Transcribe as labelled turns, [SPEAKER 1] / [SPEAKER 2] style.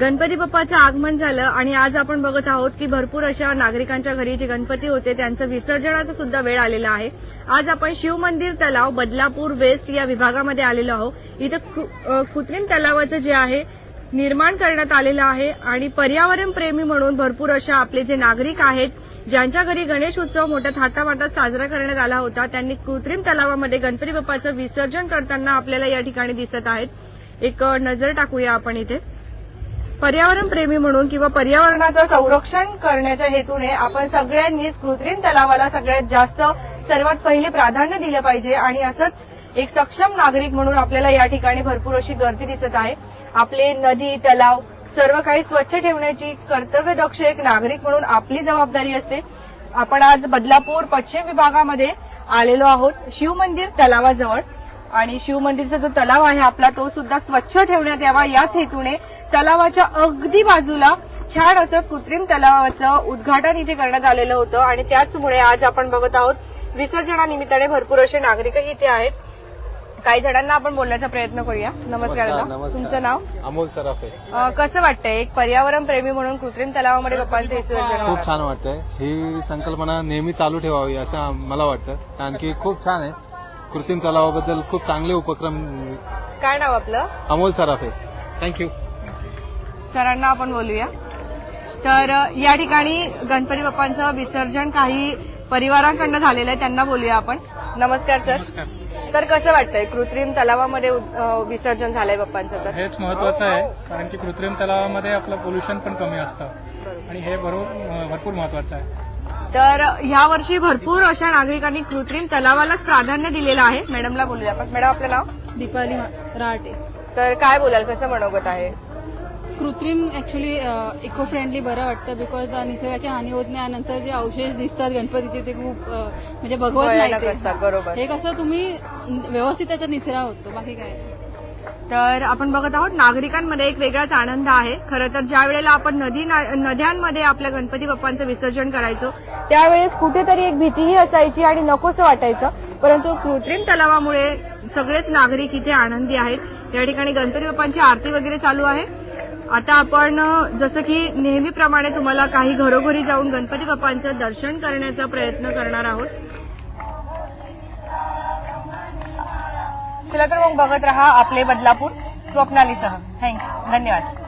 [SPEAKER 1] गणपती बाप्पाचं आगमन झालं आणि आज आपण बघत आहोत की भरपूर अशा नागरिकांच्या घरी जे गणपती होते त्यांचं विसर्जनाचा सुद्धा वेळ आलेला आहे. आज आपण शिवमंदिर तलाव बदलापूर वेस्ट या विभागामध्ये आलेलो आहोत. इथं कृत्रिम तलावाचं जे आहे निर्माण करण्यात आलेलं आहे आणि पर्यावरण प्रेमी म्हणून भरपूर अशा आपले जे नागरिक आहेत ज्यांच्या घरी गणेश उत्सव मोठ्या थाटामाटात साजरा करण्यात आला होता त्यांनी कृत्रिम तलावामध्ये गणपती बाप्पाचं विसर्जन करताना आपल्याला या ठिकाणी दिसत आहेत. एक नजर टाकूया आपण इथे. पर्यावरण प्रेमी म्हणून किंवा पर्यावरणाचं संरक्षण करण्याच्या हेतूने आपण सगळ्यांनीच कृत्रिम तलावाला सगळ्यात जास्त सर्वात पहिले प्राधान्य दिलं पाहिजे आणि असंच एक सक्षम नागरिक म्हणून आपल्याला या ठिकाणी भरपूर अशी गर्दी दिसत आहे. आपले नदी तलाव सर्व काही स्वच्छ ठेवण्याची कर्तव्यदक्ष एक नागरिक म्हणून आपली जबाबदारी असते. आपण आज बदलापूर पश्चिम विभागामध्ये आलेलो आहोत. शिवमंदिर तलावाजवळ. आणि शिव मंदिरचा जो तलाव आहे आपला तो सुद्धा स्वच्छ ठेवण्यात यावा. याच हेतूने तलावाच्या अगदी बाजूला छान असं कृत्रिम तलावाचं उद्घाटन इथे करण्यात आलेलं होतं. आणि त्याचमुळे आज आपण बघत आहोत विसर्जनानिमित्ताने भरपूर असे नागरिकही इथे आहेत. काही जणांना आपण बोलण्याचा प्रयत्न करूया. नमस्कार. तुमचं नाव?
[SPEAKER 2] अमोल सराफे.
[SPEAKER 1] कसं वाटतंय? एक पर्यावरण प्रेमी म्हणून कृत्रिम तलावामध्ये बाप्पांचं विसर्जन?
[SPEAKER 2] खूप छान वाटतंय. ही संकल्पना नेहमी चालू ठेवावी असं मला वाटतं. कारण की खूप छान आहे. कृत्रिम तलावाबद्दल खूप चांगले उपक्रम
[SPEAKER 1] काय नाव आपलं?
[SPEAKER 2] अमोल सराफे. थँक्यू
[SPEAKER 1] सरांना आपण बोलूया. तर या ठिकाणी गणपती बाप्पांचं विसर्जन काही परिवारांकडनं झालेलं आहे त्यांना बोलूया आपण. नमस्कार सर. तर कसं वाटतंय कृत्रिम तलावामध्ये विसर्जन झालंय बाप्पांचं तर?
[SPEAKER 3] हेच महत्वाचं आहे कारण की कृत्रिम तलावामध्ये आपलं पोल्युशन पण कमी असतं. आणि हे बरोबर भरपूर महत्वाचं आहे.
[SPEAKER 1] तर ह्या वर्षी भरपूर अशा नागरिकांनी कृत्रिम तलावालाच प्राधान्य दिलेलं आहे. मॅडमला बोलूया आपण. मॅडम आपलं नाव?
[SPEAKER 4] दीपाली राहटे.
[SPEAKER 1] तर काय बोलाल? कसं मनोगत आहे?
[SPEAKER 4] कृत्रिम ऍक्च्युली इको फ्रेंडली बरं वाटतं बिकॉज निसर्गाची हानी होत नाही नंतर जे अवशेष दिसतात गणपतीचे ते खूप म्हणजे भगवत नाही
[SPEAKER 1] बरोबर.
[SPEAKER 4] हे कसं तुम्ही व्यवस्थित त्याचा निसरा होतो. बाकी काय.
[SPEAKER 1] तर आपण बघत आहोत नागरिकांमध्ये एक वेगळाच आनंद आहे. खरं तर ज्या वेळेला आपण नदी नद्यांमध्ये आपल्या गणपती बाप्पांचं विसर्जन करायचो त्यावेळेस कुठेतरी एक भीतीही असायची आणि नकोसं वाटायचं. परंतु कृत्रिम तलावामुळे सगळेच नागरिक इथे आनंदी आहेत. या ठिकाणी गणपती बाप्पांची आरती वगैरे चालू आहे. आता आपण जसं की नेहमीप्रमाणे तुम्हाला काही घरोघरी जाऊन गणपती बाप्पांचं दर्शन करण्याचा प्रयत्न करणार आहोत. चला तर मग बघत रहा आपले बदलापूर स्वप्नालीसह. थँक्यू धन्यवाद.